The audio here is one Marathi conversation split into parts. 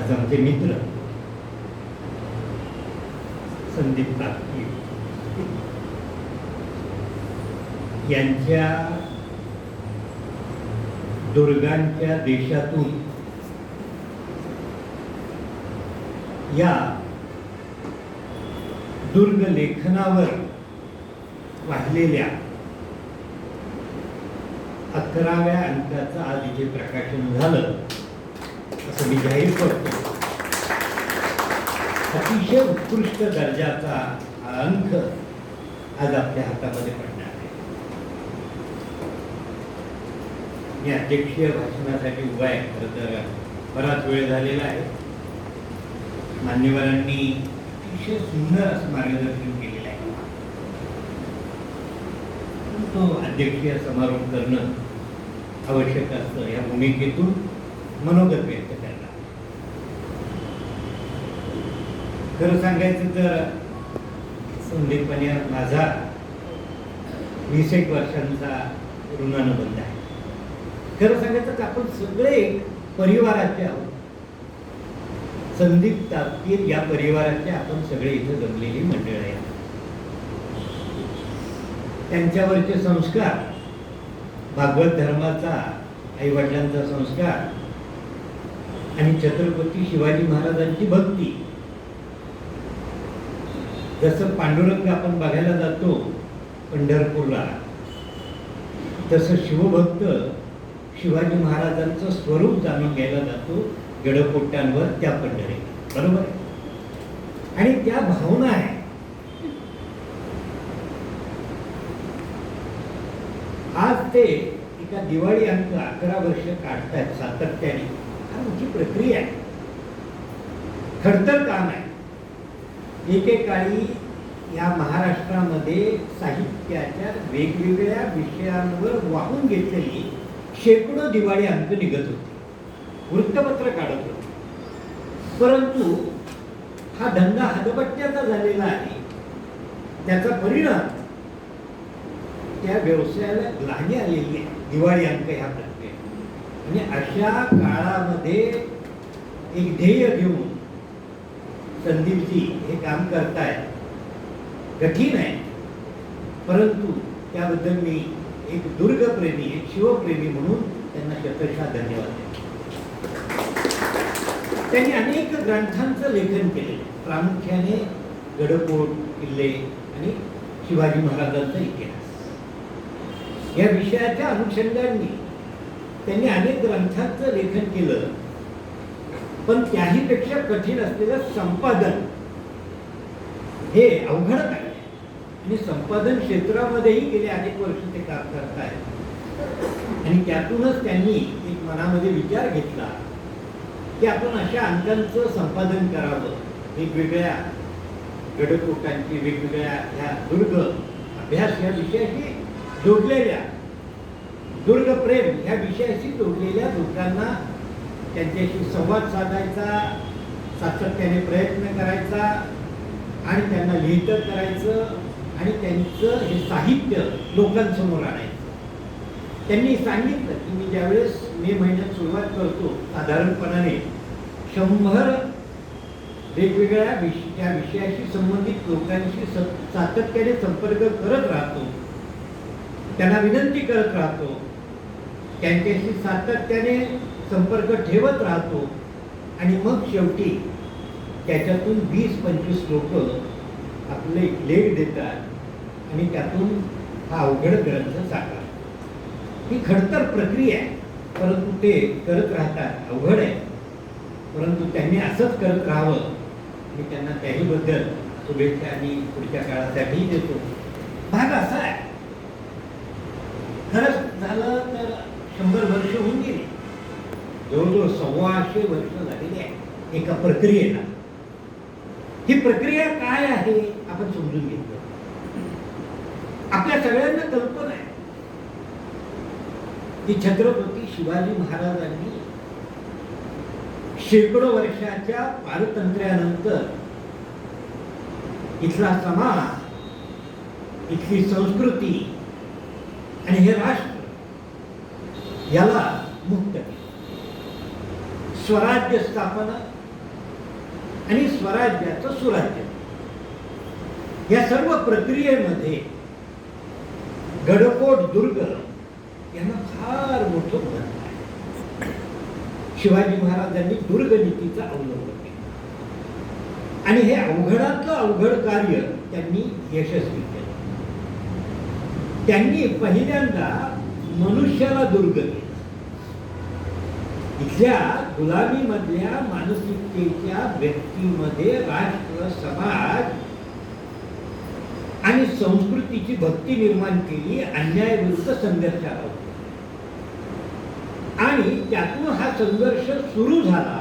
आज आमचे मित्र. संदीप कापकी. यांच्या दुर्गांच्या देशातून या दुर्ग लेखनावर वाहिलेल्या अकराव्या अंकाचं आज इथे प्रकाशन झालं असं मी जाहीर करतो. अतिशय उत्कृष्ट दर्जाचा हा अंक आज आपल्या हातामध्ये पडणार आहे. मी अध्यक्षीय भाषणासाठी उभा आहे खरं तर बराच वेळ झालेला आहे. मान्यवरांनी अतिशय सुंदर असं मार्गदर्शन केलेलं आहे. तो अध्यक्षीय समारोह करणं आवश्यक असतं. या भूमिकेतून मनोगत व्यक्त करणं खरं सांगायचं तर संदीपपणे माझा वीस एक वर्षांचा ऋणानुबंध आहे. खरं सांगायचं तर आपण सगळे परिवाराचे आहोत. संदीप तापकीर या परिवाराचे आपण सगळे इथं जमलेली मंडळ आहे त्यांच्यावरचे संस्कार भागवत धर्माचा आई वडिलांचा संस्कार आणि छत्रपती शिवाजी महाराजांची भक्ती जसं पांडुरंग आपण बघायला जातो पंढरपूरला तसं शिवभक्त शिवाजी महाराजांचं स्वरूप जाणून घ्यायला जातो गडकोट्यांवर त्या पंढरे बरोबर आहे? आणि त्या भावना आहे. आज ते एका दिवाळी अंक अकरा वर्ष काढतायत सातत्याने. हा मोठी प्रक्रिया आहे. खडतर काम आहे. एकेकाळी या महाराष्ट्रामध्ये साहित्याच्या वेगवेगळ्या विषयांवर वाहून घेतलेली शेकडो दिवाळी अंक निघत होते. वृत्तपत्र काढत होते. परंतु हा धंदा हदबट्ट्याचा झालेला आहे. त्याचा परिणाम त्या व्यवसायाला ग्लानी आलेली आहे. दिवाळी अंक ह्या प्रक्रियेत आणि अशा काळामध्ये एक ध्येय घेऊन संदीपजी हे काम करतायत कठीण आहे. परंतु त्याबद्दल मी एक दुर्गप्रेमी एक शिवप्रेमी म्हणून त्यांना शतशः धन्यवाद देतो. त्यांनी अनेक ग्रंथांचं लेखन केले. प्रामुख्याने गडकोट किल्ले आणि शिवाजी महाराजांचा इतिहास. या विषयाच्या अनुषंगाने त्यांनी अनेक ग्रंथांचं लेखन केलं. पण त्याहीपेक्षा कठीण असलेलं संपादन. हे अवघड आहे आणि संपादन क्षेत्रामध्येही गेले अनेक वर्ष ते काम करत आहेत आणि त्यातूनच त्यांनी एक मनामध्ये विचार घेतला की आपण अशा अंकांचं संपादन करावं. वेगवेगळ्या गडकोटांची वेगवेगळ्या ह्या दुर्ग अभ्यास या विषयाशी जोडलेल्या दुर्गप्रेम ह्या विषयाशी जोडलेल्या दुर्गांना त्यांच्याशी संवाद साधायचा सातत्याने प्रयत्न करायचा आणि त्यांना लिहितं करायचं आणि त्यांचं हे साहित्य लोकांसमोर आणायचं. त्यांनी सांगितलं की मी ज्यावेळेस मे महिन्यात सुरुवात करतो साधारणपणाने शंभर वेगवेगळ्या विष त्या विषयाशी संबंधित लोकांशी सातत्याने संपर्क करत राहतो त्यांना विनंती करत राहतो त्यांच्याशी सातत्याने संपर्क ठेवत राहतो. आणि मग शेवटी त्याच्यातून वीस पंचवीस लोक आपले लेख देतात आणि त्यातून हा अवघड ग्रंथ साकार ही खडतर प्रक्रिया आहे. परंतु ते करत राहतात. अवघड आहे. परंतु त्यांनी असंच करत राहावं. मी त्यांना त्याहीबद्दल शुभेच्छा आणि पुढच्या काळासाठीही देतो. भाग असा आहे. खरंच झालं तर शंभर वर्ष होऊन गेली. जवळजवळ सव्वाशे वर्ष झालेली आहे. एका प्रक्रियेला. ही प्रक्रिया काय आहे? आपण समजून घेतलं. आपल्या सगळ्यांना कल्पना आहे. की छत्रपती शिवाजी महाराजांनी शेकडो वर्षाच्या पारतंत्र्यानंतर इथला समाज इथली संस्कृती आणि हे राष्ट्र याला स्वराज्य स्थापना आणि स्वराज्याचं सुराज्य. या सर्व प्रक्रियेमध्ये गडकोट दुर्ग यांना फार मोठं महत्त्व आहे. शिवाजी महाराजांनी दुर्ग नीतीचा अवलंब केला. आणि हे अवघडातलं अवघड कार्य त्यांनी यशस्वी केलं. त्यांनी पहिल्यांदा मनुष्याला दुर्ग केलं इथल्या गुलामीमधल्या मानसिकतेच्या व्यक्तीमध्ये राष्ट्र समाज आणि संस्कृतीची भक्ती निर्माण केली अन्यायाविरुद्ध संघर्षाला उतरले. आणि त्यातून हा संघर्ष सुरू झाला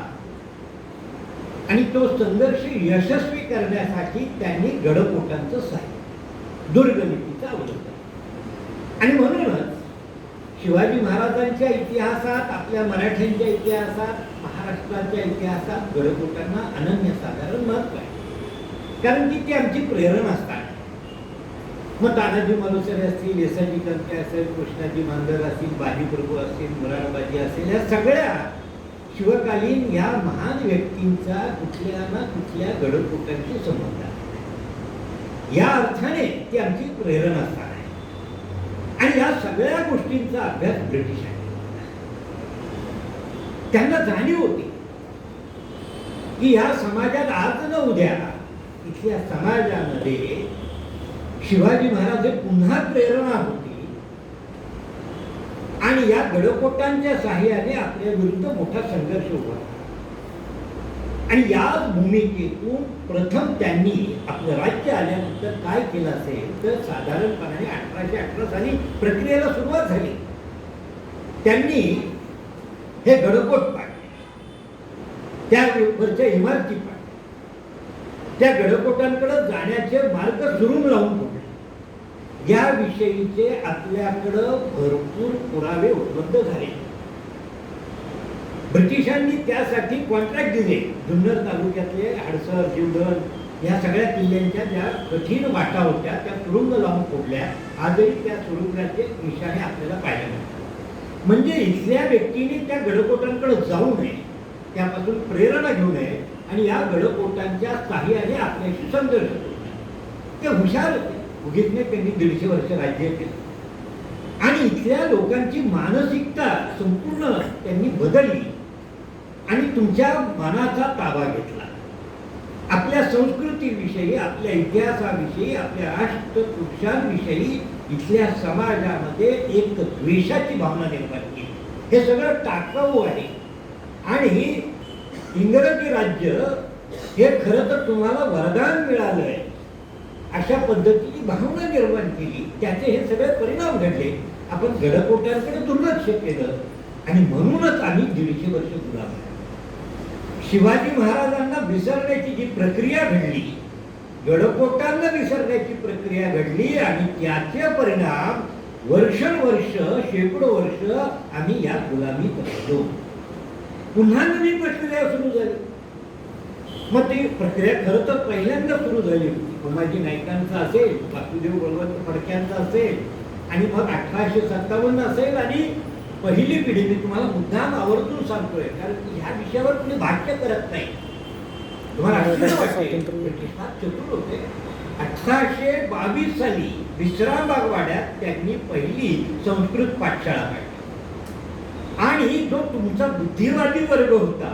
आणि तो संघर्ष यशस्वी करण्यासाठी त्यांनी गडकोटांचं साहित्य दुर्गमितीचा अवलंब आणि म्हणूनच शिवाजी महाराजांच्या इतिहासात आपल्या मराठ्यांच्या इतिहासात महाराष्ट्राच्या इतिहासात गडकोटांना अनन्यसाधारण महत्त्व आहे कारण की ते आमची प्रेरणा असतात. मग तानाजी मालुसरे असतील येसाजी कंते असेल कृष्णाजी मांजर असतील बाजीप्रभू असतील मुरारबाजी असेल या सगळ्या शिवकालीन या महान व्यक्तींचा कुठल्या ना कुठल्या गडकोटांशी संबंध आहे या अर्थाने ती आमची प्रेरणा असतात. आणि या सगळ्या गोष्टींचा अभ्यास ब्रिटिशांनी त्यांना जाणीव होती की या समाजात आज न उद्या इथल्या समाजामध्ये शिवाजी महाराज हे पुन्हा प्रेरणा होती आणि या गडकोटांच्या साह्याने आपल्या विरुद्ध मोठा संघर्ष उभा आणि या भूमिकेतून प्रथम त्यांनी आपलं राज्य आल्यानंतर काय केलं असेल तर साधारणपणे अठराशे अठरा साली प्रक्रियेला सुरुवात झाली. त्यांनी हे गडकोट पाडले. त्यावरच्या इमारती पाडल्या. त्या गडकोटांकडे जाण्याचे मार्ग सुरून लावून ठेवले. याविषयीचे आपल्याकडं भरपूर पुरावे उपलब्ध झाले. ब्रिटिशांनी त्यासाठी कॉन्ट्रॅक्ट दिले. जुन्नर तालुक्यातले हडसर जीवधन या सगळ्या किल्ल्यांच्या ज्या कठीण वाटा होत्या त्या तुरुंग लावून फोडल्या. आजही त्या तुरुंगाचे निशाणे आपल्याला पाहायला मिळतात. म्हणजे इथल्या व्यक्तीने त्या गडकोटांकडे जाऊ नये त्यापासून प्रेरणा घेऊ नये आणि या गडकोटांच्या साह्याने आपल्याशी संघर्ष ते हुशार होते. उगीतने त्यांनी दीडशे वर्ष राज्य केलं. आणि इथल्या लोकांची मानसिकता संपूर्ण त्यांनी बदलली. आणि तुमच्या मनाचा ताबा घेतला. आपल्या संस्कृतीविषयी आपल्या इतिहासाविषयी आपल्या राष्ट्रपुरुषांविषयी इथल्या समाजामध्ये एक द्वेषाची भावना निर्माण केली. हे सगळं टाकाऊ आहे. आणि इंग्रजी राज्य हे खरं तर तुम्हाला वरदान मिळालंय. अशा पद्धतीची भावना निर्माण केली. त्याचे हे सगळे परिणाम घडले. आपण गडकोट्यांकडे दुर्लक्ष केलं. आणि म्हणूनच आम्ही दीडशे वर्ष गुलाम शिवाजी महाराजांना विसरण्याची जी प्रक्रिया घडली गडपोटांना विसरण्याची प्रक्रिया घडली आणि त्याचे परिणाम वर्षानुवर्ष शेकडो वर्ष आम्ही या गुलामीत राहिलो. पुन्हा नवीन प्रक्रिया सुरू झाली. मग ती प्रक्रिया खरं तर पहिल्यांदा सुरू झाली होती. उमाजी नाईकांचं असेल वासुदेव बळवंत फडक्यांचा असेल आणि मग अठराशे सत्तावन्न असेल आणि पहिली पिढी मी तुम्हाला मुद्दाम आवर्जून सांगतोय कारण की ह्या विषयावर तुम्ही भाष्य करत नाही. तुम्हाला चतुर होते. अठराशे बावीस साली विश्रामबाग वाड्यात त्यांनी पहिली संस्कृत पाठशाळा काढली. आणि जो तुमचा बुद्धिवादी वर्ग होता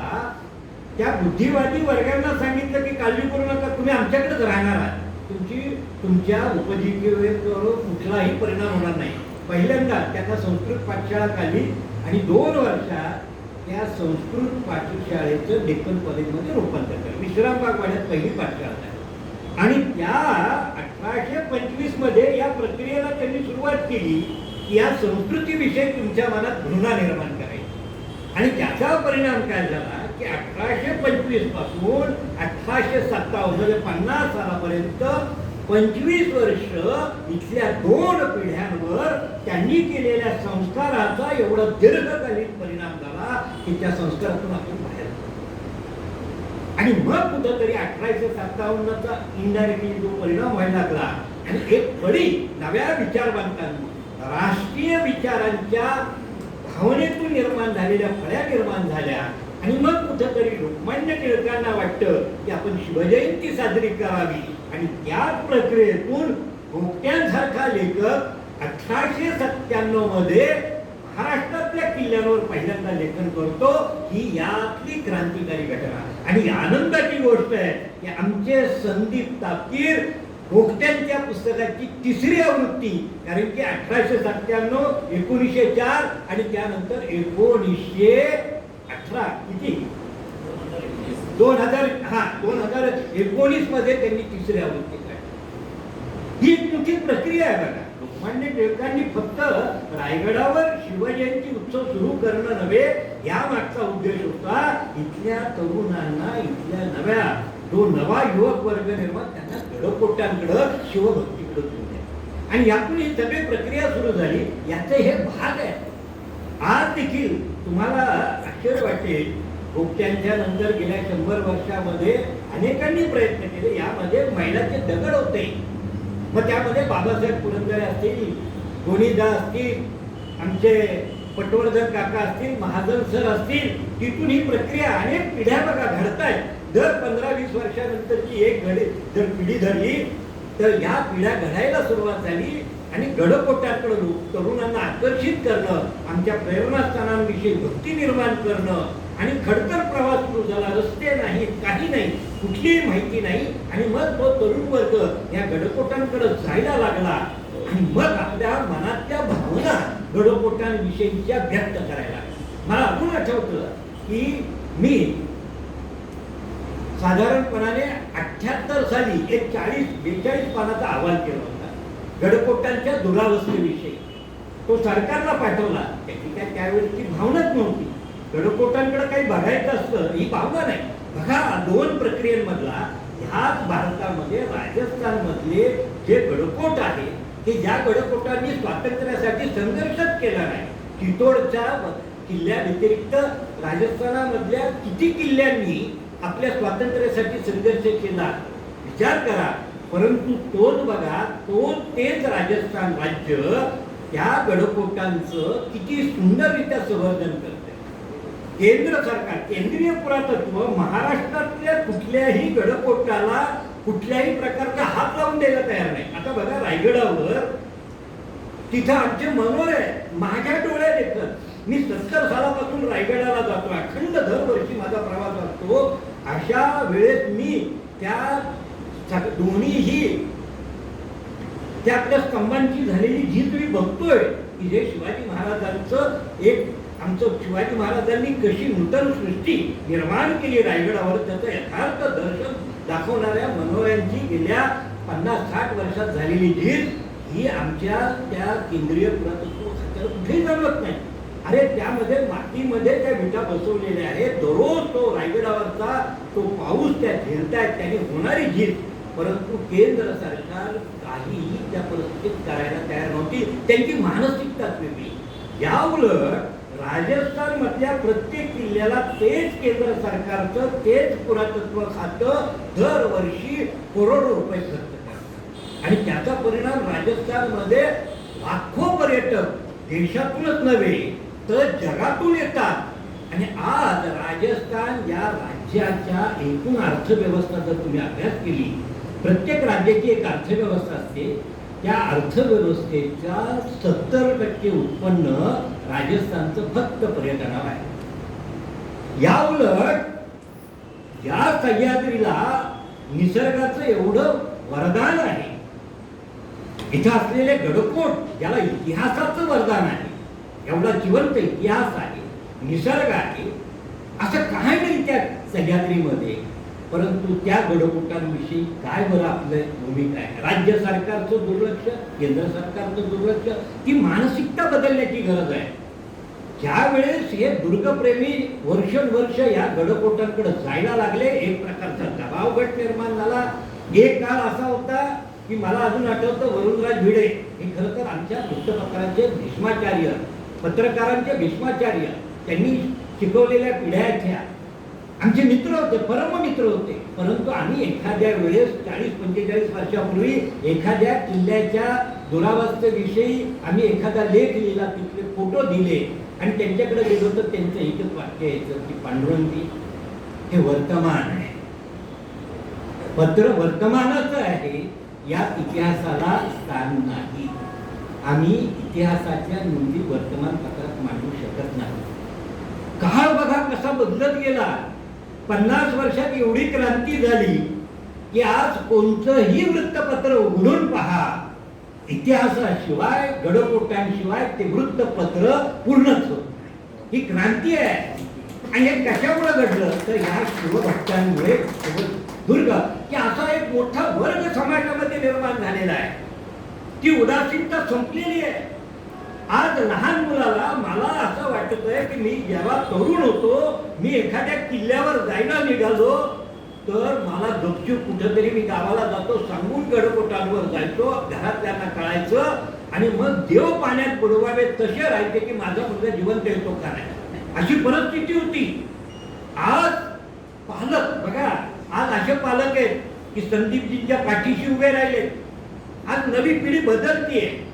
त्या बुद्धिवादी वर्गांना सांगितलं की काळजी करू नका तुम्ही आमच्याकडेच राहणार आहात. तुमची तुमच्या उपजीविकेवर कुठलाही परिणाम होणार नाही. पहिल्यांदा त्यांना संस्कृत पाठशाळा काढली आणि दोन वर्षात त्या संस्कृत पाठशाळेचं डेक्कन कॉलेजमध्ये रूपांतर केलं. विश्रामबाग वाड्यात पहिली पाठशाळा झाली. आणि त्या अठराशे पंचवीसमध्ये या प्रक्रियेला त्यांनी सुरुवात केली की या संस्कृतीविषयी तुमच्या मनात घृणा निर्माण करायची. आणि त्याचा परिणाम काय झाला की अठराशे पंचवीसपासून अठराशे सत्तावन्न म्हणजे पन्नास सालापर्यंत पंचवीस वर्ष इथल्या दोन पिढ्यांवर त्यांनी केलेल्या संस्काराचा एवढा दीर्घकालीन परिणाम झाला की त्या संस्कारातून आपण बाहेर आणि मग कुठंतरी अठराशे सत्तावन्नचा इनडायरेक्टली जो परिणाम व्हायला लागला आणि एक फळी नव्या विचारवंतांनी राष्ट्रीय विचारांच्या भावनेतून निर्माण झालेल्या फळ्या निर्माण झाल्या. आणि मग कुठंतरी लोकमान्य टिळकांना वाटतं की आपण शिवजयंती साजरी करावी. आणि त्याच प्रक्रियेतून भोगट्यांसारखा लेखक अठराशे सत्त्याण्णवमध्ये महाराष्ट्रातल्या किल्ल्यांवर पहिल्यांदा लेखन करतो. ही यातली क्रांतिकारी घटना. आणि आनंदाची गोष्ट आहे की आमचे संदीप तापकीर भोगट्यांच्या पुस्तकाची तिसरी आवृत्ती कारण की अठराशे सत्त्याण्णव एकोणीसशे चार आणि त्यानंतर एकोणीसशे अठरा किती? दोन हजार हा दोन हजार एकोणीसमध्ये त्यांनी तिसरी आवृत्ती काढली. ही एक मोठी प्रक्रिया आहे बघा. लोकमान्य टिळकांनी फक्त रायगडावर शिवजयंती उत्सव सुरू करणं नव्हे या मागचा उद्देश होता इथल्या तरुणांना इथल्या नव्या जो नवा युवक वर्ग निर्माण त्यांना गडकोट्यांकडं शिवभक्तीकडे घेऊन द्या आणि यातून ही सगळी प्रक्रिया सुरू झाली. याचे हे भाग आहे आज देखील तुम्हाला आश्चर्य वाटेल भोगट्यांच्या नंतर गेल्या शंभर वर्षामध्ये अनेकांनी प्रयत्न केले. यामध्ये महिलांचे दगड होते. मग त्यामध्ये बाबासाहेब पुरंदरे असतील गोणीदा असतील आमचे पटवर्धन काका असतील महाजन सर असतील तिथून ही प्रक्रिया अनेक पिढ्या बघा घडतायत. दर पंधरा वीस वर्षानंतरची एक घडी जर पिढी धरली तर या पिढ्या घडायला सुरुवात झाली. आणि गडकोट्याकडे तरुणांना आकर्षित करणं आमच्या प्रेरणास्थानांविषयी भक्ती निर्माण करणं आणि खडतर प्रवास सुरू झाला. रस्ते नाही काही नाही कुठलीही माहिती नाही. आणि मग तो तरुण वर्ग या गडकोटांकडे जायला लागला आणि मग आपल्या मनातल्या भावना गडकोटांविषयीच्या व्यक्त करायला मला अजून आठवतं की मी साधारणपणाने अठ्ठ्याहत्तर साली एक चाळीस बेचाळीस पानाचा अहवाल केला गडकोट्यांच्या दुरावस्थेविषयी. तो सरकारला पाठवला. त्याची काय त्यावेळेसची भावनाच नव्हती. गडकोटांकडे काही बघायचं असतं ही भावना नाही. बघा दोन प्रक्रियेमधला ह्याच भारतामध्ये राजस्थान मधले जे गडकोट आहे की ज्या गडकोटांनी स्वातंत्र्यासाठी संघर्षच केला नाही. चितोडच्या किल्ल्या व्यतिरिक्त राजस्थानामधल्या किती किल्ल्यांनी आपल्या स्वातंत्र्यासाठी संघर्ष केला? विचार करा. परंतु तोच बघा तो तेच राजस्थान राज्य त्या गडकोटांचं किती सुंदररित्या संवर्धन करते केंद्र सरकार केंद्रीय पुरातत्व महाराष्ट्रातल्या कुठल्याही गडकोटाला कुठल्याही प्रकारचा हात लावून द्यायला तयार नाही. आता बघा रायगडावर तिथं आमचे मनोर आहे. माझ्या डोळ्यात येतात मी सत्तर सालापासून रायगडाला जातो. अखंड दरवर्षी माझा प्रवास असतो. अशा वेळेस मी त्या दोन्हीही त्या आपल्या स्तंभांची झालेली जी तुम्ही बघतोय. की जे शिवाजी महाराजांचं एक आमचं शिवाजी महाराजांनी कशी नूतन सृष्टी निर्माण केली रायगडावर त्याचं यथार्थ दर्शन दाखवणाऱ्या मनोऱ्यांची गेल्या पन्नास साठ वर्षात झालेली जीत ही आमच्या त्या केंद्रीय पुरातत्व खात्याला कुठेही जाणवत नाही. अरे त्यामध्ये मातीमध्ये त्या विटा बसवलेल्या आहेत. दररोज तो रायगडावरचा तो पाऊस त्या झेलतायत त्याने होणारी जीत. परंतु केंद्र सरकार काहीही त्या परिस्थितीत करायला तयार नव्हती. त्यांची मानसिकताच वेगळी. या उलट राजस्थान मधल्या प्रत्येक किल्ल्याला तेच केंद्र सरकारचं तेच पुरातत्व खातं दरवर्षी करोडो रुपये खर्च आणि त्याचा परिणाम राजस्थानमध्ये लाखो पर्यटक देशातूनच नव्हे तर जगातून येतात. आणि आज राजस्थान या राज्याच्या एकूण अर्थव्यवस्था जर तुम्ही अभ्यास केली प्रत्येक राज्याची एक अर्थव्यवस्था असते. त्या अर्थव्यवस्थेच्या सत्तर टक्के उत्पन्न राजस्थानचं फक्त पर्यटनावर आहे. या उलट या सह्याद्रीला निसर्गाचं एवढं वरदान आहे. इथं असलेले गडकोट याला इतिहासाचं वरदान आहे एवढा जिवंत इतिहास आहे निसर्ग आहे असं काय नाही त्या सह्याद्रीमध्ये. परंतु त्या गडकोटांविषयी काय बरं आपलं भूमिका आहे? राज्य सरकारचं दुर्लक्ष केंद्र सरकारचं दुर्लक्ष ती मानसिकता बदलण्याची गरज आहे. ज्या वेळेस हे दुर्गप्रेमी वर्षोनवर्ष या गडकोटांकडे जायला लागले एक प्रकारचा दबाव गट निर्माण झाला. एक काळ असा होता की मला अजून आठवतं वरुणराज भिडे. हे खरं तर आमच्या वृत्तपत्रांचे भीष्माचार्य पत्रकारांचे भीष्माचार्य त्यांनी शिकवलेल्या पिढ्याच्या आमचे मित्र होते परम मित्र होते. परंतु आम्ही एखाद्या वेळेस चाळीस पंचेचाळीस वर्षापूर्वी एखाद्या किल्ल्याच्या दुरावस्थेविषयी आम्ही एखादा लेख लिहिला तिथले फोटो दिले. आणि त्यांच्याकडे गेलो तर त्यांचं एकच वाक्य यायचं की पांडुरंगी हे वर्तमान आहे. पत्र वर्तमानाचं आहे या इतिहासाला स्थान नाही. आम्ही इतिहासाच्या नोंदी वर्तमानपत्रात मांडू शकत नाही. काळ बघा कसा बदलत गेला. पन्नास वर्षात एवढी क्रांती झाली की आज कोणतंही वृत्तपत्र उघडून पहा. इतिहासाशिवाय गडकोटांशिवाय ते वृत्तपत्र पूर्णच होत ही क्रांती आहे. आणि हे कशामुळे घडलं? तर ह्या शिवभक्तांमुळे दुर्ग की असा एक मोठा वर्ग समाजामध्ये निर्माण झालेला आहे. ती उदासीनता संपलेली आहे. आज लहान मुलाला मला असं वाटत आहे की मी जेव्हा तरुण होतो मी एखाद्या किल्ल्यावर जायला निघालो तर मला गपचूप कुठंतरी मी गावाला जातो सांगून गडकोटांवर जायचो घरात त्यांना कळायचं आणि मग देव पाण्यात बुडवावे तसे राहायचे की माझा मुलगा जिवंत येतो का नाही अशी परिस्थिती होती. आज पालक बघा आज असे पालक आहेत की संदीपजींच्या पाठीशी उभे राहिले. आज नवी पिढी बदलतीये.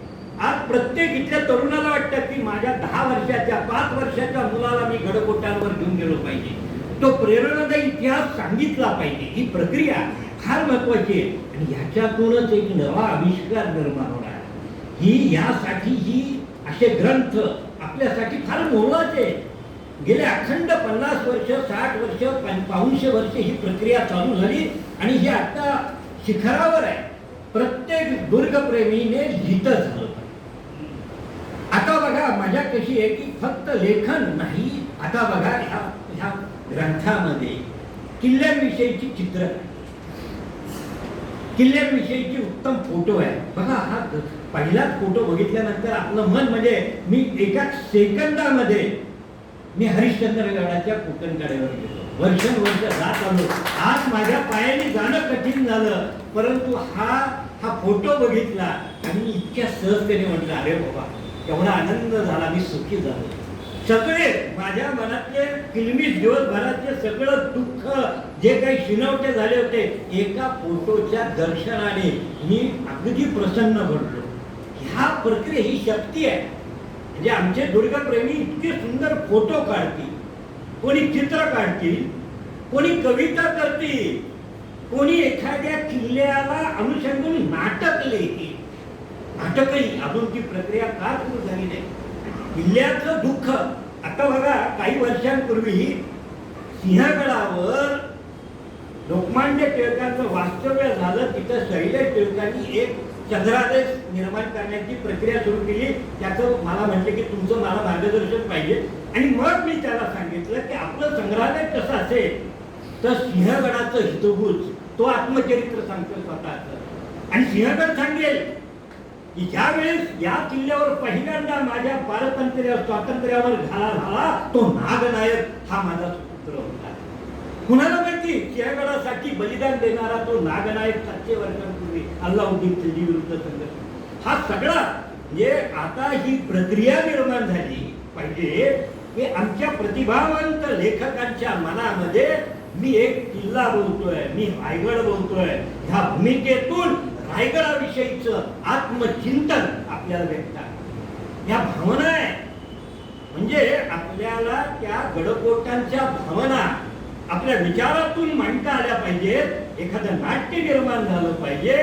आज प्रत्येक इथल्या तरुणाला वाटतं की माझ्या दहा वर्षाच्या पाच वर्षाच्या मुलाला मी गडकोटांवर घेऊन गेलो पाहिजे. तो प्रेरणादायी इतिहास सांगितला पाहिजे. ही प्रक्रिया फार महत्वाची आहे. आणि ह्याच्यातूनच एक नवा आविष्कार निर्माण होणार ही यासाठी ही असे ग्रंथ आपल्यासाठी फार मोलाचे गेले अखंड पन्नास वर्ष साठ वर्ष पाऊनशे वर्ष ही प्रक्रिया चालू झाली आणि ही आता शिखरावर आहे. प्रत्येक दुर्गप्रेमीने लिहित झालं. आता बघा माझ्या कशी आहे की फक्त लेखन नाही आता बघा ह्या ह्या ग्रंथामध्ये किल्ल्यांविषयीची चित्र. किल्ल्यांविषयीची उत्तम फोटो आहे. बघा हा पहिलाच फोटो बघितल्यानंतर आपलं मन म्हणजे मी एका सेकंदामध्ये मी हरिश्चंद्रगडाच्या कोकणकड्यावर गेलो. वर्षानुवर्ष जात आलो. आज माझ्या पायाने जाणं कठीण झालं परंतु हा हा फोटो बघितला आणि मी इतक्या सहजतेने म्हटलं अरे बाबा एवढा आनंद झाला मी सुखी झालो. सगळे माझ्या मनातले किलमिश दिवसभरातले सगळं दुःख जे काही शिनवटे झाले होते एका फोटोच्या दर्शनाने मी अगदी प्रसन्न बनलो. ह्या प्रक्रिया ही शक्ती आहे. म्हणजे आमचे दुर्गाप्रेमी इतके सुंदर फोटो काढतील कोणी चित्र काढतील कोणी कविता करतील कोणी एखाद्या किल्ल्याला अनुषंगून नाटक लिहितील. नाटकही अजून ती प्रक्रिया का सुरू झाली नाही? किल्ल्याचं दुःख आता बघा काही वर्षांपूर्वी सिंहगडावर लोकमान्य टिळकांचं वास्तव्य झालं तिथं शैलेश टिळकांनी एक चंद्रादेश निर्माण करण्याची प्रक्रिया सुरू केली. त्याचं मला म्हटलं की तुमचं मला मार्गदर्शन पाहिजे. आणि मग मी त्याला सांगितलं की आपलं संग्रहालय कसं असेल तर सिंहगडाचं हितभूज तो आत्मचरित्र सांगतो स्वतःच. आणि सिंहगड सांगेल की या किल्ल्यावर पहिल्यांदा माझ्या पारतंत्र्य स्वातंत्र्यावर घाला झाला तो नागनायक हा माझा सुपुत्र होता. कुणाला माहिती? सिंहगडासाठी बलिदान देणारा तो नागनायक सातशे वर्षांपूर्वी अल्लाउद्दीन खिल्ली विरुद्ध संघर्ष हा सगळा म्हणजे आता ही प्रक्रिया निर्माण झाली. पाहिजे की आमच्या प्रतिभावंत लेखकांच्या मनामध्ये मी एक किल्ला बोलतोय मी रायगड बोलतोय. ह्या भूमिकेतून रायगडाविषयीचं आत्मचिंतन आपल्याला भेटतात ह्या भावना आहे. म्हणजे आपल्याला त्या गडकोटांच्या भावना आपल्या विचारातून मांडता आल्या पाहिजेत. एखादं नाट्य निर्माण झालं पाहिजे.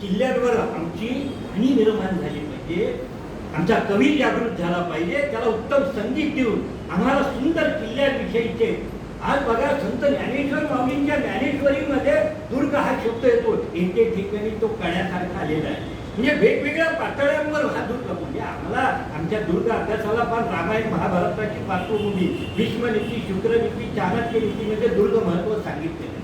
किल्ल्यांवर आमची गाणी निर्माण झाली पाहिजे. आमचा कवी जागृत झाला पाहिजे. त्याला उत्तम संगीत देऊन आम्हाला सुंदर किल्ल्याविषयीचे आज बघा संत ज्ञानेश्वर स्वामींच्या ज्ञानेश्वरीमध्ये दुर्ग हा शब्द येतो. एके ठिकाणी तो कळ्यासारखा आलेला आहे. म्हणजे वेगवेगळ्या पातळ्यांवर हा दुर्ग म्हणजे आम्हाला आमच्या दुर्ग अभ्यासाला पण रामायण महाभारताची पार्श्वभूमी भीष्मनीती शुक्रनीती चाणक्य नीतीमध्ये दुर्ग महत्त्व सांगितलेलं आहे.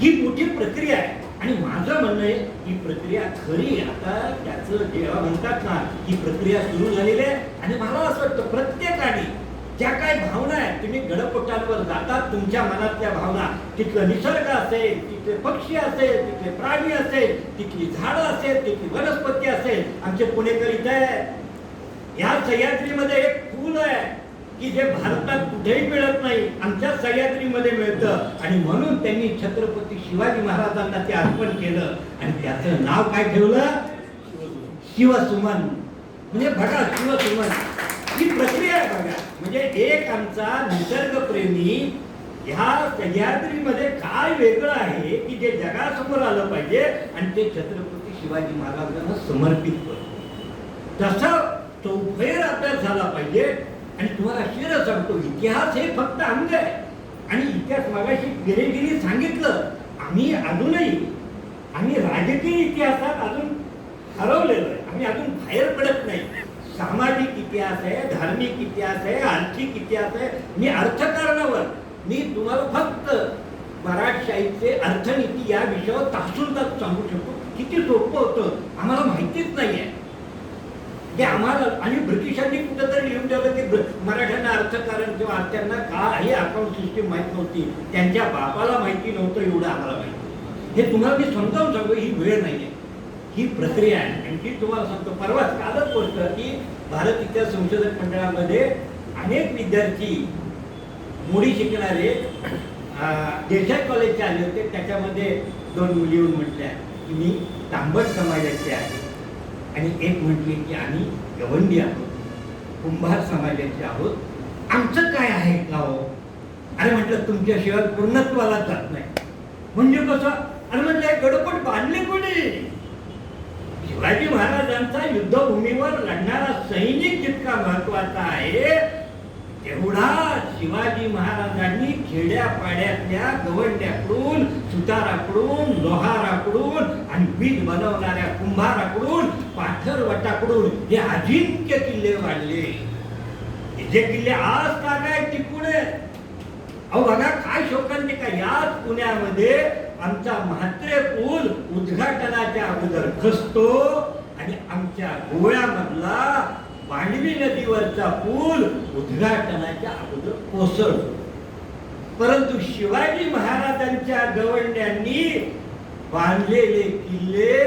ही मोठी प्रक्रिया आहे. आणि माझं म्हणणं आहे ही प्रक्रिया खरी आता त्याचं जेव्हा म्हणतात ना ही प्रक्रिया सुरू झालेली आहे. आणि मला असं वाटतं प्रत्येकाने ज्या काय भावना आहेत तुम्ही गडकोटांवर जातात तुमच्या मनातल्या भावना तिथलं निसर्ग असेल तिथले पक्षी असेल तिथले प्राणी असेल तिथली झाडं असेल तिथली वनस्पती असेल आमचे पुणेकर इथे आहे या सह्याद्रीमध्ये एक फूल आहे की जे भारतात कुठेही मिळत नाही आमच्या सह्याद्रीमध्ये मिळतं. आणि म्हणून त्यांनी छत्रपती शिवाजी महाराजांना ते अर्पण केलं. आणि त्याचं नाव काय ठेवलं? शिवसुमन. म्हणजे बघा शिवसुमन. ही प्रक्रिया आहे बघा. म्हणजे एक आमचा निसर्गप्रेमी ह्या सह्याद्रीमध्ये काय वेगळं आहे की जे जगासमोर आलं पाहिजे आणि ते छत्रपती शिवाजी महाराजांना समर्पित करतो तसा चौफेर अभ्यास झाला पाहिजे. आणि तुम्हाला शिर सांगतो इतिहास हे फक्त अंग आहे. आणि इतिहास मागाशी गिरेगिरी सांगितलं. आम्ही अजूनही आम्ही राजकीय इतिहासात अजून हरवलेलो आहे. आम्ही अजून बाहेर पडत नाही. सामाजिक इतिहास आहे धार्मिक इतिहास आहे आर्थिक इतिहास आहे. मी अर्थकारणावर मी तुम्हाला फक्त मराठशाहीचे अर्थनीती या विषयावर तासून तास सांगू शकतो. किती सोपं होतं? आम्हाला माहितीच नाही आहे ते आम्हाला आणि ब्रिटिशांनी कुठंतरी लिहून ठेवलं की मराठ्यांना अर्थकारण किंवा त्यांना काही अकाउंट सिस्टीम माहीत नव्हती. त्यांच्या बापाला माहिती नव्हतं एवढं आम्हाला माहिती. हे तुम्हाला मी समजावून सांगतो ही वेळ नाही आहे ही प्रक्रिया आहे. आणि तुम्हाला सांगतो परवाच कालच गोष्ट की भारत इतिहास संशोधक मंडळामध्ये अनेक विद्यार्थी मुडी शिकणारे देशात कॉलेजचे आले होते. त्याच्यामध्ये दोन मुली येऊन म्हटल्या की मी तांबट समाजाचे आहे. आणि एक म्हटली की आम्ही गवंडी आहोत. कुंभार समाजाचे आहोत. आमचं काय आहे गाव? अरे म्हटलं तुमच्याशिवाय पूर्णत्वाला जात नाही. म्हणजे कसं? अरे म्हटलं गडपट बांधले कोणी? शिवाजी महाराजांचा युद्धभूमीवर लढणारा सैनिक जितका महत्त्वाचा आहे तेवढा शिवाजी महाराजांनी खेड्यापाड्यातल्या गवंड्याकडून सुताराकडून लोहाराकडून आणि वीज बनवणाऱ्या कुंभाराकडून पाथरवटाकडून हे अजिंक्य किल्ले वाढले हे जे किल्ले आज का काय टिकून अहो बघा काय शोकांचे का याच पुण्यामध्ये आमचा म्हात्रे पूल उद्घाटनाच्या अगोदर खसतो आणि आमच्या गोव्यामधला मांडवी नदीवरचा पूल उद्घाटनाच्या अगोदर कोसळतो. परंतु शिवाजी महाराजांच्या गवंड्यांनी बांधलेले किल्ले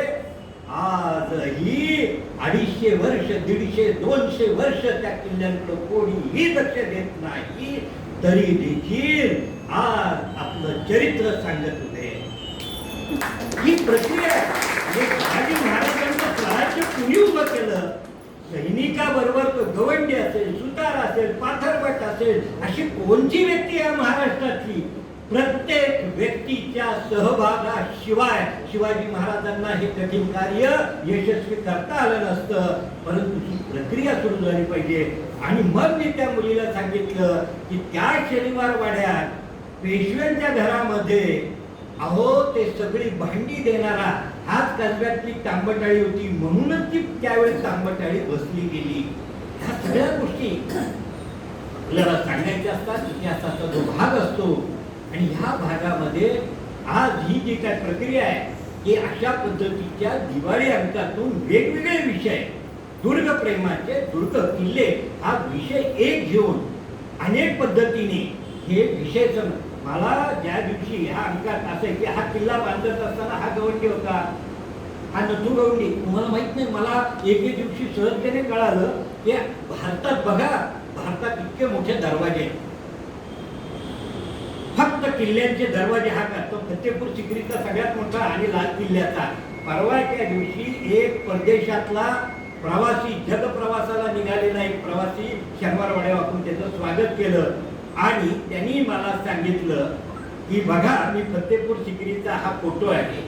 आजही अडीचशे वर्ष दीडशे दोनशे वर्ष त्या किल्ल्यांकडे कोणीही लक्ष देत नाही. तरी देखील आज आपलं चरित्र सांगत ही प्रक्रिया आहे. म्हणजे शिवाजी महाराजांचं स्वराज्य कुणी उभं केलं? सैनिकाबरोबर तो गवंडी असेल सुतार असेल पाथरभट असेल अशी कोणती व्यक्ती आहे महाराष्ट्रातली? प्रत्येक व्यक्तीच्या सहभागाशिवाय शिवाजी महाराजांना हे कठीण कार्य यशस्वी करता आलं नसतं. परंतु ही प्रक्रिया सुरू झाली पाहिजे. आणि मग मी त्या मुलीला सांगितलं की त्या शनिवार वाड्यात पेशव्यांच्या घरामध्ये अहो ते सगळी भांडी देणारा हाच कसब्यातली तांबटाळी होती. म्हणूनच ती त्यावेळेस तांबटाळी बसली गेली. ह्या सगळ्या गोष्टी आपल्याला सांगायच्या असतात इतिहासाचा जो भाग असतो. आणि ह्या भागामध्ये आज ही जी काय प्रक्रिया आहे की अशा पद्धतीच्या दिवाळी अंकातून वेगवेगळे विषय दुर्ग प्रेमाचे दुर्ग किल्ले हा विषय एक घेऊन अनेक पद्धतीने हे विषय सम मला ज्या दिवशी ह्या अंकात असेल की हा किल्ला बांधत असताना हा गवंडी होता हा नथू गवंडी तुम्हाला माहीत नाही मला एके दिवशी सहजतेने कळालं की भारतात बघा भारतात इतके मोठे दरवाजे आहेत. फक्त किल्ल्यांचे दरवाजे हा का फतेपूर सिक्रीचा सगळ्यात मोठा आणि लाल किल्ल्याचा. परवाच्या दिवशी एक परदेशातला प्रवासी जगप्रवासाला निघालेला एक प्रवासी शनिवारवाड्या वापरून त्याचं स्वागत केलं. आणि त्यांनी मला सांगितलं की बघा मी फतेपूर सिक्रीचा हा फोटो आहे.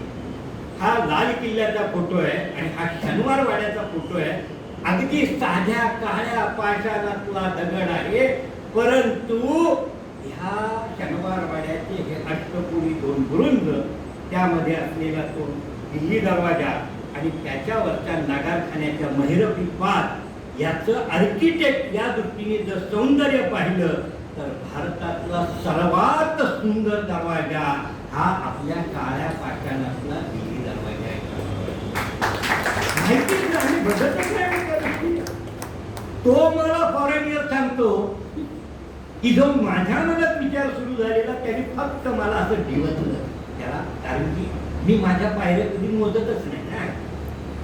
हा लाल किल्ल्याचा फोटो आहे आणि हा शनिवार वाड्याचा फोटो आहे. अगदी साध्या काळ्या पाषाणातला दगड आहे. परंतु ह्या शनिवार वाड्याचे हे अष्टपुरी दोन बुरुंज त्यामध्ये असलेला तो दिल्ली दरवाजा आणि त्याच्यावरच्या नगारखान्याच्या महिरपी पात याचं आर्किटेक्ट या दृष्टीने जर सौंदर्य पाहिलं तर भारतातला सर्वात सुंदर दरवाजा हा आपल्या काळ्या पाषाणातला दिल्ली दरवाजा आहे. तो मला फॉरेनियर सांगतो की जो माझ्या मनात विचार सुरू झालेला त्याने फक्त मला असं डिवचलं त्याला कारण की मी माझ्या पायऱ्या कधी मोजतच नाही ना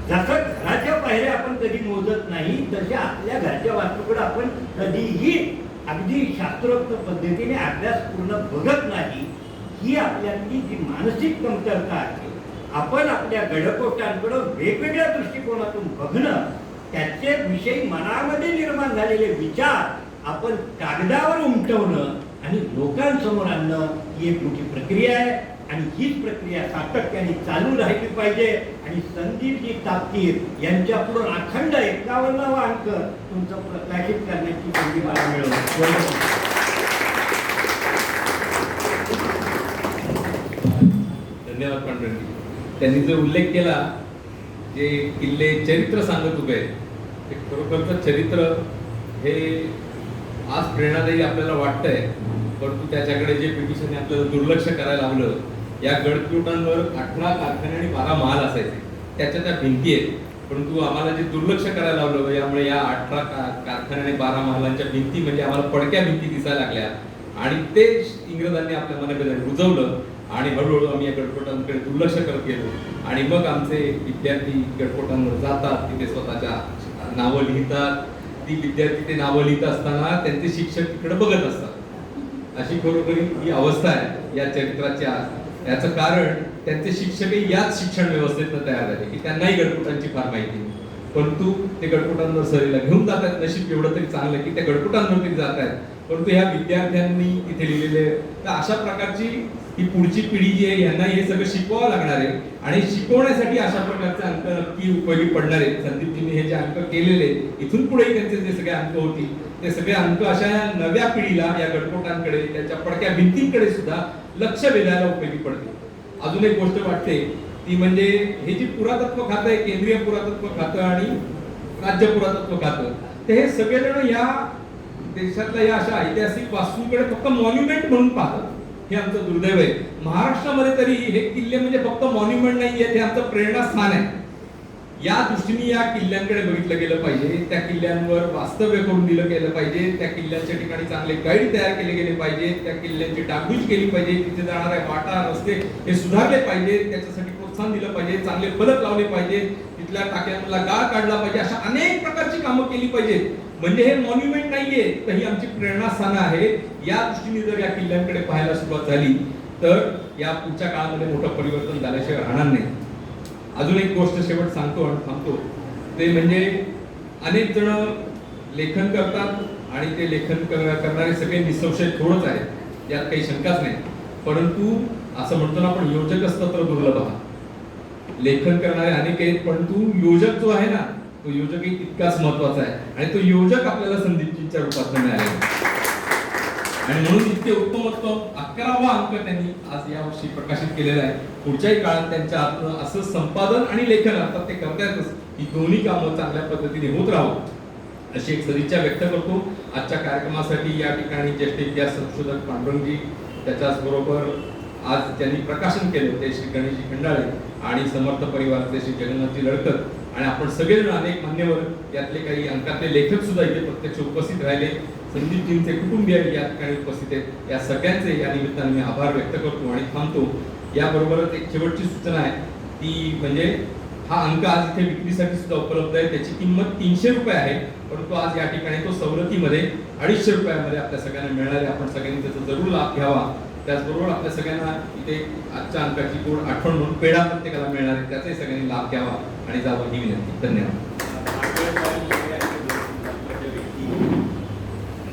जसं घराच्या पायऱ्या आपण कधी मोजत नाही तसे आपल्या घरच्या वास्तूकडे आपण कधीही अगदी शास्त्रोक्त पद्धतीने अभ्यास पूर्ण बघत नाही ही आपल्यातली जी मानसिक कमतरता आहे आपण आपल्या गडकोटांकडं वेगवेगळ्या दृष्टिकोनातून बघणं त्याचे विषयी मनामध्ये निर्माण झालेले विचार आपण कागदावर उमटवणं आणि लोकांसमोर आणणं ही एक मोठी प्रक्रिया आहे. आणि हीच प्रक्रिया सातत्याने चालू राहिली पाहिजे. आणि संदीपजी तापकीर यांच्या पुढून अखंड एकावन्नावा अंक तुमचं प्रकाशित करण्याची संधी मला मिळवली. धन्यवाद पांडुरंगी. त्यांनी जो उल्लेख केला जे किल्ले चरित्र सांगत उभे ते खरोखरचं चरित्र हे आज प्रेरणादायी आपल्याला वाटतंय. परंतु त्याच्याकडे जे ब्रिटिशांनी आपल्याला दुर्लक्ष करायला लावलं या गडकिल्ल्यांवर अठरा कारखाने आणि बारा महाल असायचे. त्याच्या त्या भिंती आहेत. परंतु आम्हाला जे दुर्लक्ष करायला लावलं यामुळे या अठरा कारखाने आणि बारा महालांच्या भिंती म्हणजे आम्हाला पडक्या भिंती दिसायला लागल्या. आणि ते इंग्रजांनी आपल्या मनाकडे रुजवलं आणि हळूहळू आम्ही या गडकोटांकडे दुर्लक्ष करत गेलो. आणि मग आमचे विद्यार्थी गडकोटांवर जातात तिथे स्वतःच्या नावं लिहितात. ती विद्यार्थी ते नावं लिहित असताना त्यांचे शिक्षक तिकडे बघत असतात. अशी खरोखरी ही अवस्था आहे. या चरित्राच्या आज याचं कारण त्यांचे शिक्षकही याच शिक्षण व्यवस्थेतनं तयार झाले की त्यांनाही गडपुटांची फार माहिती परंतु ते गडपुटांवर सहलीला घेऊन जातात नशीब एवढं तरी चांगलं की त्या गडपुटांवर तरी जात आहेत. परंतु ह्या विद्यार्थ्यांनी इथे लिहिलेले तर अशा प्रकारची ही पुढची पिढी जी आहे यांना हे सगळं शिकवावं लागणार आहे. आणि शिकवण्यासाठी अशा प्रकारचे अंक नक्की उपयोगी पडणार आहेत. संदीपजींनी हे जे अंक केलेले आहेत, इथून पुढेही त्यांचे जे सगळे अंक होतील ते सगळे अंक अशा नव्या पिढीला या गटकोटांकडे त्याच्या पडक्या भिंतींकडे सुद्धा लक्ष वेधायला उपयोगी पडते. अजून एक गोष्ट वाटते ती म्हणजे हे जे पुरातत्व खातं आहे केंद्रीय पुरातत्व खातं आणि राज्य पुरातत्व खातं ते हे सगळेजण या देशातल्या या अशा ऐतिहासिक वास्तूंकडे फक्त मॉन्युमेंट म्हणून पाहतात. हे आमचं दुर्दैव आहे. महाराष्ट्रामध्ये तरी हे किल्ले म्हणजे फक्त मॉन्युमेंट नाही आहेत हे आमचं प्रेरणास्थान आहे. या दृष्टीने या किल्ल्यांकडे बघितलं गेलं पाहिजे. त्या किल्ल्यांवर वास्तव्य करून दिलं गेलं पाहिजे. त्या किल्ल्यांच्या ठिकाणी चांगले गाईड तयार केले गेले पाहिजे. त्या किल्ल्यांची डागडूज केली पाहिजे. तिथे जाणारे वाटा रस्ते हे सुधारले पाहिजे. त्याच्यासाठी प्रोत्साहन दिलं पाहिजे. चांगले फलक लावले पाहिजे. तिथल्या टाक्यांमधला गाळ काढला पाहिजे. अशा अनेक प्रकारची कामं केली पाहिजेत म्हणजे हे मॉन्युमेंट नाहीये तर ही आमची प्रेरणास्थानं आहे. या दृष्टीने जर या किल्ल्यांकडे पाहायला सुरुवात झाली तर या पुढच्या काळामध्ये मोठं परिवर्तन झाल्याशिवाय राहणार नाही. अजून एक गोष्ट शेवट सांगतो आणि थांबतो. ते म्हणजे अनेक जण लेखन करतात आणि ते लेखन करणारे सगळे निसंशय थोडंच आहेत. यात काही शंकाच नाही. परंतु असं म्हणतो ना आपण योजक असतं तर दुर्लभ आहात. लेखन करणारे अनेक आहेत परंतु योजक जो आहे ना तो योजकही तितकाच महत्त्वाचा आहे. आणि तो योजक आपल्याला संदीपजींच्या रूपात मिळाला आहे. आणि म्हणून इतके उत्तमोत्तम अकरावा अंक त्यांनी आज या वर्षी प्रकाशित केलेला आहे. पुढच्याही काळात त्यांच्या हातनं असं संपादन आणि लेखन अर्थात ते करतायतच ही दोन्ही कामं चांगल्या पद्धतीने होत राहो. अशी एक सदिच्छा व्यक्त करतो. आजच्या कार्यक्रमासाठी या ठिकाणी ज्येष्ठ इतिहास संशोधक पांडुरंगजी त्याच्याच बरोबर आज त्यांनी प्रकाशन केलं ते श्री गणेशजी खंडाळे आणि समर्थ परिवाराचे श्री जगन्नाथजी लडकत आणि आपण सगळेजण अनेक मान्यवर यातले काही अंकातले लेखक सुद्धा इथे प्रत्यक्ष उपस्थित राहिले. संदीपजींचे कुटुंबीय या ठिकाणी उपस्थित आहेत. या सगळ्यांचे या निमित्ताने मी आभार व्यक्त करतो आणि थांबतो. याबरोबरच एक शेवटची सूचना आहे. ती म्हणजे हा अंक आज इथे विक्रीसाठी सुद्धा उपलब्ध आहे. त्याची किंमत तीनशे रुपये आहे. परंतु आज या ठिकाणी तो सवलतीमध्ये अडीचशे रुपयामध्ये आपल्या सगळ्यांना मिळणार आहे. आपण सगळ्यांनी त्याचा जरूर लाभ घ्यावा. त्याचबरोबर आपल्या सगळ्यांना इथे आजच्या अंकाची गोड आठवण म्हणून पेढा प्रत्येकाला मिळणार आहे. त्याचाही सगळ्यांनी लाभ घ्यावा. आणि जावं ही विनंती. धन्यवाद.